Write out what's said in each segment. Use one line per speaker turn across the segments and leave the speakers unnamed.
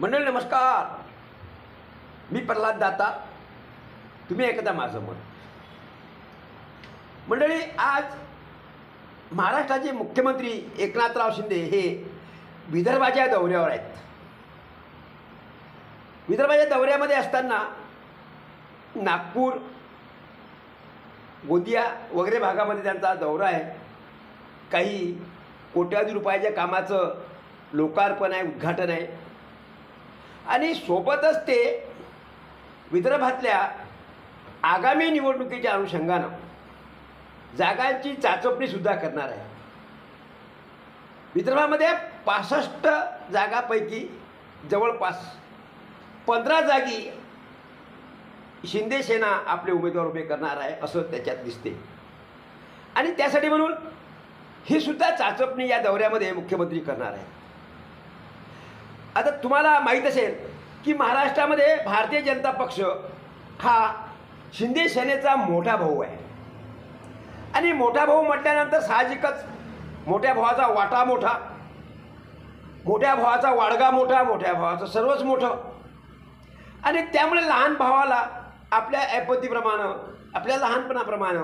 मंडळी नमस्कार. मी प्रल्हाद दाता. तुम्ही ऐकता माझं मत मंडळी आज महाराष्ट्राचे मुख्यमंत्री एकनाथराव शिंदे हे विदर्भाच्या दौऱ्यावर आहेत. विदर्भाच्या दौऱ्यामध्ये असताना नागपूर गोंदिया वगैरे भागामध्ये त्यांचा दौरा आहे. काही कोट्यावधी रुपयाच्या कामाचं लोकार्पण आहे उद्घाटन आहे. आणि सोबतच ते विदर्भातल्या आगामी निवडणुकीच्या अनुषंगानं जागांची चाचपणीसुद्धा करणार आहे. विदर्भामध्ये पासष्ट जागापैकी जवळपास पंधरा जागी शिंदे सेना आपले उमेदवार उभे करणार आहे असं त्याच्यात दिसते. आणि त्यासाठी म्हणून ही सुद्धा चाचपणी या दौऱ्यामध्ये मुख्यमंत्री करणार आहे आता तुम्हाला माहीत असेल की महाराष्ट्रामध्ये भारतीय जनता पक्ष हा शिंदे सेनेचा मोठा भाऊ आहे. आणि मोठा भाऊ म्हटल्यानंतर साहजिकच मोठ्या भावाचा वाटा मोठा मोठ्या भावाचा वाडगा मोठा मोठ्या भावाचं सर्वच मोठं. आणि त्यामुळे लहान भावाला आपल्या ऐपतीप्रमाणे आपल्या लहानपणाप्रमाणे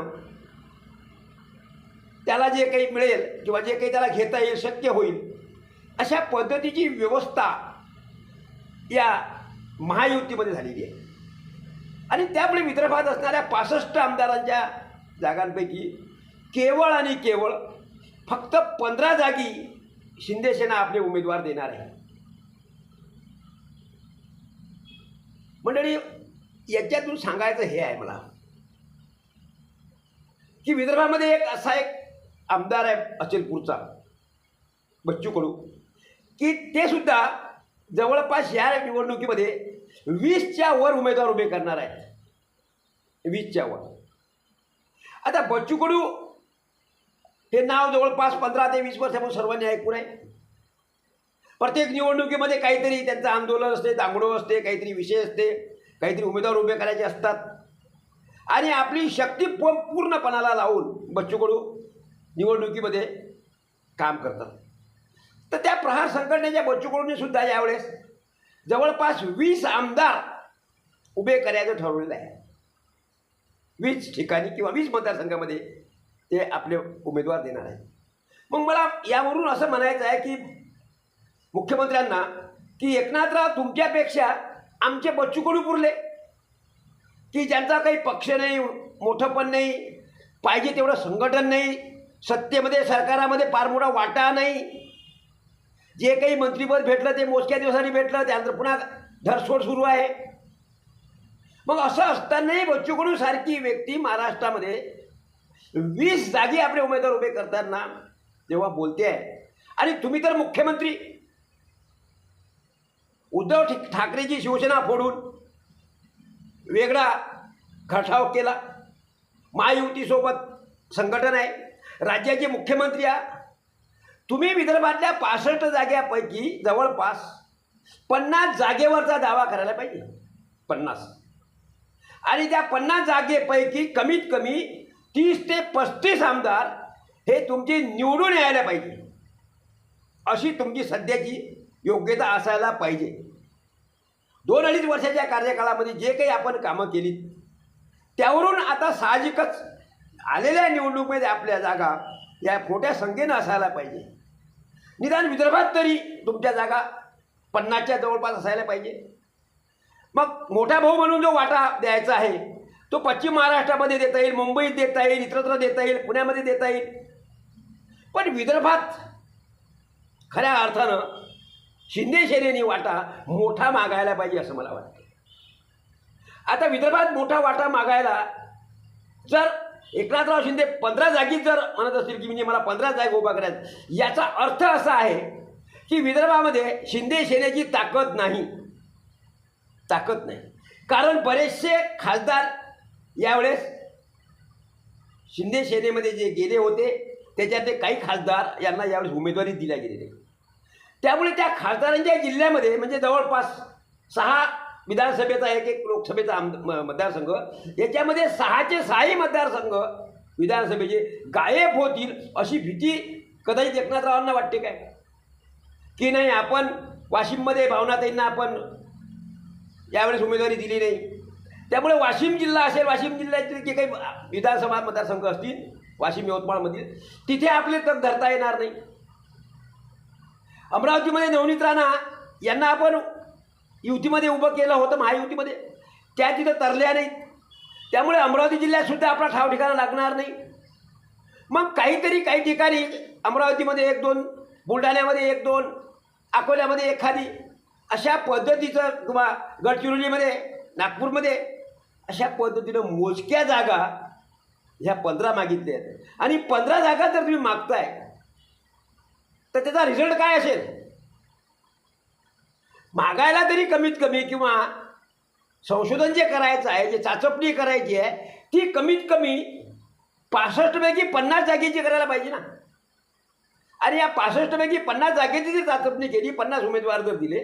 त्याला जे काही मिळेल किंवा जे काही त्याला घेता येईल शक्य होईल अशा पद्धतीची व्यवस्था या महायुतीमध्ये झालेली आहे. आणि त्यामुळे विदर्भात असणाऱ्या पासष्ट आमदारांच्या जागांपैकी केवळ आणि केवळ फक्त पंधरा जागी शिंदेसेना आपले उमेदवार देणार आहे. मंडळी याच्यातून सांगायचं हे आहे मला की विदर्भामध्ये एक असा एक आमदार आहे अचलपूरचा बच्चू कडू. की ते सुद्धा जवळपास या निवडणुकीमध्ये वीसच्या वर उमेदवार उभे करणार आहेत. वीसच्या वर. आता बच्चू कडू हे नाव जवळपास पंधरा ते वीस वर्षापासून सर्वांनी ऐकून आहे. प्रत्येक निवडणुकीमध्ये काहीतरी त्यांचं आंदोलन असते दांगडो असते काहीतरी विषय असते काहीतरी उमेदवार उभे करायचे असतात. आणि आपली शक्ती प पूर्णपणाला लावून बच्चू कडू निवडणुकीमध्ये काम करतात. तर त्या प्रहार संघटनेच्या बच्चूकडून सुद्धा यावेळेस जवळपास वीस आमदार उभे करायचं ठरवलेलं आहे. वीस ठिकाणी किंवा वीस मतदारसंघामध्ये ते आपले उमेदवार देणार आहेत. मग मला यावरून असं म्हणायचं आहे की मुख्यमंत्र्यांना की एकनाथराव तुमच्यापेक्षा आमचे बच्चू कडू पुरले. की ज्यांचा काही पक्ष नाही मोठं पण नाही पाहिजे तेवढं संघटन नाही सत्तेमध्ये सरकारामध्ये फार मोठा वाटा नाही जे काही मंत्रीपद भेटलं ते मोजक्या दिवसांनी भेटलं त्यानंतर पुन्हा धरसोड सुरू आहे. मग असं असतानाही बच्चू कडू सारखी व्यक्ती महाराष्ट्रामध्ये वीस जागी आपले उमेदवार उभे करताना तेव्हा बोलते आहे. आणि तुम्ही तर मुख्यमंत्री. उद्धव ठिक- ठाकरेची शिवसेना फोडून वेगळा खटाव केला. महायुतीसोबत संघटन आहे. राज्याचे मुख्यमंत्री आहे तुम्ही विदर्भातल्या पासष्ट जाग्यापैकी जवळपास पन्नास जागेवरचा दावा करायला पाहिजे. पन्नास. आणि त्या पन्नास जागेपैकी कमीत कमी तीस ते पस्तीस आमदार हे तुमचे निवडून यायला पाहिजे. अशी तुमची सध्याची योग्यता असायला पाहिजे. दोन अडीच वर्षाच्या कार्यकाळामध्ये जे काही आपण कामं केली त्यावरून आता साहजिकच आलेल्या निवडणुकीमध्ये आपल्या जागा या मोठ्या संख्येनं असायला पाहिजे. निदान विदर्भात तरी तुमच्या जागा पन्नासच्या जवळपास असायला पाहिजे. मग मोठा भाऊ म्हणून जो वाटा द्यायचा आहे तो पश्चिम महाराष्ट्रामध्ये देता येईल मुंबईत देता येईल इतरत्र देता येईल पुण्यामध्ये देता येईल. पण विदर्भात खऱ्या अर्थानं शिंदे सेनेनी वाटा मोठा मागायला पाहिजे असं मला वाटतं. आता विदर्भात मोठा वाटा मागायला जर एकनाथराव शिंदे पंधरा जागी जर म्हणत असतील की म्हणजे मला पंधरा जागा उभा करायचं याचा अर्थ असा आहे की विदर्भामध्ये शिंदे सेनेची ताकद नाही. ताकद नाही. कारण बरेचसे खासदार यावेळेस शिंदे सेनेमध्ये जे गेले होते त्याच्यातले काही खासदार यांना यावेळेस उमेदवारी दिल्या गेलेली त्यामुळे त्या खासदारांच्या जिल्ह्यामध्ये म्हणजे जवळपास सहा विधानसभेचा एक एक लोकसभेचा आम म- मतदारसंघ याच्यामध्ये सहाचे सहाही मतदारसंघ विधानसभेचे गायब होतील अशी भीती कदाचित एकनाथरावांना वाटते काय? की नाही आपण वाशिममध्ये भावनाताईंना आपण यावेळेस उमेदवारी दिली नाही. त्यामुळे वाशिम जिल्हा असेल वाशिम जिल्ह्यातील जे काही विधानसभा मतदारसंघ असतील वाशिम यवतमाळमधील तिथे आपले तग धरता येणार नाही. अमरावतीमध्ये नवनीत राणा यांना आपण युतीमध्ये उभं केलं होतं महायुतीमध्ये. त्या तिथं तरल्या नाहीत. त्यामुळे अमरावती जिल्ह्यातसुद्धा आपला ठाव ठिकाणा लागणार नाही. मग काहीतरी काही ठिकाणी अमरावतीमध्ये एक दोन बुलढाण्यामध्ये एक दोन अकोल्यामध्ये एखादी अशा पद्धतीचं किंवा गडचिरोलीमध्ये नागपूरमध्ये अशा पद्धतीनं मोजक्या जागा ह्या पंधरा मागितल्या आहेत. आणि पंधरा जागा जर तुम्ही मागताय तर त्याचा रिझल्ट काय असेल? मागायला तरी कमीत कमी किंवा संशोधन जे करायचं आहे जे चाचपणी करायची आहे ती कमीत कमी पासष्टपैकी पन्नास जागेची करायला पाहिजे ना. आणि या पासष्टपैकी पन्नास जागेची जर चाचपणी केली पन्नास उमेदवार जर दिले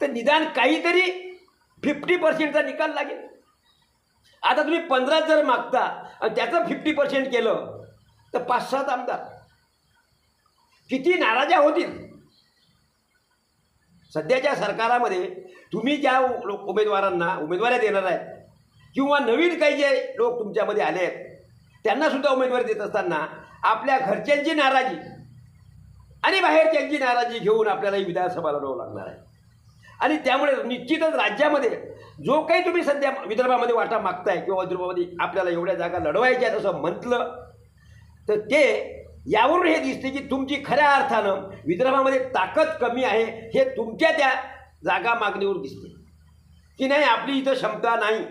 तर निदान काहीतरी फिफ्टी पर्सेंटचा निकाल लागेल. आता तुम्ही पंधरा जर मागता आणि त्याचं फिफ्टी पर्सेंट केलं तर पाच सात आमदार. किती नाराजा होतील? सध्याच्या सरकारामध्ये तुम्ही ज्या लोक उमेदवारांना उमेदवाऱ्या देणार आहेत किंवा नवीन काही जे लोक तुमच्यामध्ये आले आहेत त्यांनासुद्धा उमेदवारी देत असताना आपल्या घरच्यांची नाराजी आणि बाहेरच्यांची नाराजी घेऊन आपल्याला ही विधानसभा लढवावं लागणार आहे. आणि त्यामुळे निश्चितच राज्यामध्ये जो काही तुम्ही सध्या विदर्भामध्ये वाटा मागताय किंवा विदर्भामध्ये आपल्याला एवढ्या जागा लढवायच्या आहेत असं म्हटलं तर ते यावरून हे दिसते की तुमची खऱ्या अर्थानं विदर्भामध्ये ताकद कमी आहे हे तुमच्या त्या जागा मागणीवर दिसते. की नाही आपली इथं क्षमता नाही.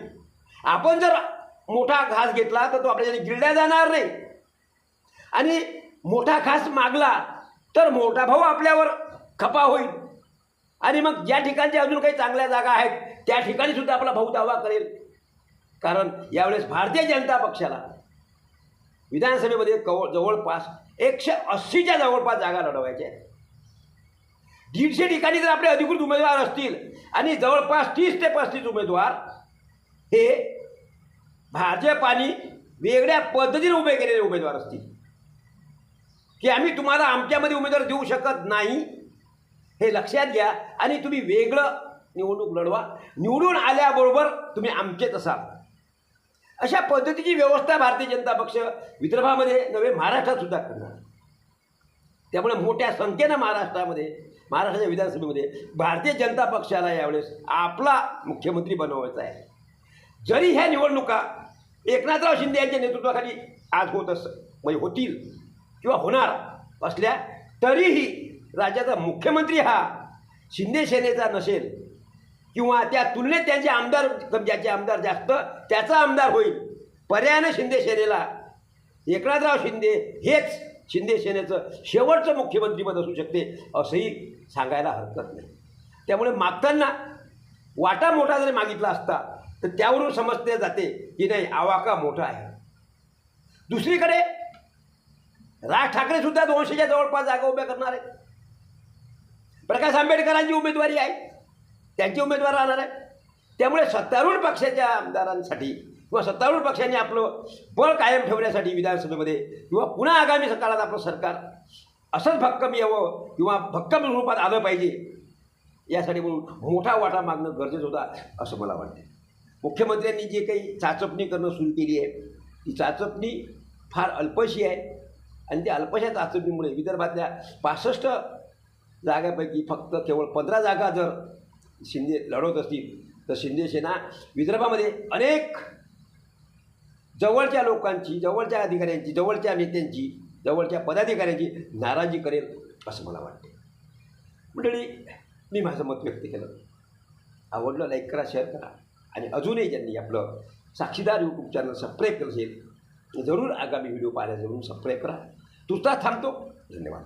आपण जर मोठा घास घेतला तर तो आपल्याला गिरड्या जाणार नाही. आणि मोठा घास मागला तर मोठा भाऊ आपल्यावर खपा होईल. आणि मग ज्या ठिकाणच्या अजून काही चांगल्या जागा आहेत त्या ठिकाणी सुद्धा आपला भाऊ दावा करेल. कारण यावेळेस भारतीय जनता पक्षाला विधानसभेमध्ये कव जवळपास एकशे अस्सीच्या जवळपास जागा लढवायच्या दीडशे ठिकाणी जर आपले अधिकृत उमेदवार असतील आणि जवळपास तीस ते पस्तीस उमेदवार हे भाजप आणि वेगळ्या पद्धतीने उभे केलेले उमेदवार असतील. की आम्ही तुम्हाला आमच्यामध्ये उमेदवार देऊ शकत नाही हे लक्षात घ्या. आणि तुम्ही वेगळं निवडणूक लढवा. निवडून आल्याबरोबर तुम्ही आमचेच असाल. अशा पद्धतीची व्यवस्था भारतीय जनता पक्ष विदर्भामध्ये नव्हे महाराष्ट्रात सुद्धा करणार. त्यामुळे मोठ्या संख्येनं महाराष्ट्रामध्ये महाराष्ट्राच्या विधानसभेमध्ये भारतीय जनता पक्षाला यावेळेस आपला मुख्यमंत्री बनवायचा आहे. जरी ह्या निवडणुका एकनाथराव शिंदे यांच्या नेतृत्वाखाली आज होत अस म्हणजे होतील किंवा होणार असल्या तरीही राज्याचा मुख्यमंत्री हा शिंदे सेनेचा नसेल किंवा त्या तुलनेत त्यांचे आमदार ज्याचे आमदार जास्त त्याचा आमदार होईल. पर्यायानं शिंदे सेनेला एकनाथराव शिंदे हेच शिंदे सेनेचं शेवटचं मुख्यमंत्रीपद असू शकते असंही सांगायला हरकत नाही. त्यामुळे मागताना वाटा मोठा जरी मागितला असता तर त्यावरून समजते जाते की नाही आवाका मोठा आहे. दुसरीकडे राज ठाकरेसुद्धा दोनशेच्या जवळपास जागा उभ्या करणार. आहेत प्रकाश आंबेडकरांची उमेदवारी आहे. त्यांची उमेदवार राहणार आहे. त्यामुळे सत्तारूढ पक्षाच्या आमदारांसाठी किंवा सत्तारूढ पक्षांनी आपलं बळ कायम ठेवण्यासाठी विधानसभेमध्ये किंवा पुन्हा आगामी काळात आपलं सरकार असंच भक्कम यावं किंवा भक्कम रूपात आलं पाहिजे यासाठी म्हणून मोठा वाटा मागणं गरजेचं होता असं मला वाटते मुख्यमंत्र्यांनी जे काही चाचपणी करणं सुरू केली आहे ती चाचपणी फार अल्पशी आहे आणि त्या अल्पशा चाचपणीमुळे विदर्भातल्या पासष्ट जागापैकी फक्त केवळ पंधरा जागा जर शिंदे लढवत असतील. तर शिंदे सेना विदर्भामध्ये अनेक जवळच्या लोकांची जवळच्या अधिकाऱ्यांची जवळच्या नेत्यांची जवळच्या पदाधिकाऱ्यांची नाराजी करेल असं मला वाटते मंडळी मी माझं मत व्यक्त केलं. आवडलं लाईक करा शेअर करा. आणि अजूनही ज्यांनी आपलं साक्षीदार यूट्यूब चॅनल सबस्क्राईब केलं असेल जरूर आगामी व्हिडिओ पाहायला जरूर सबस्क्राईब करा. तुझा थांबतो. धन्यवाद.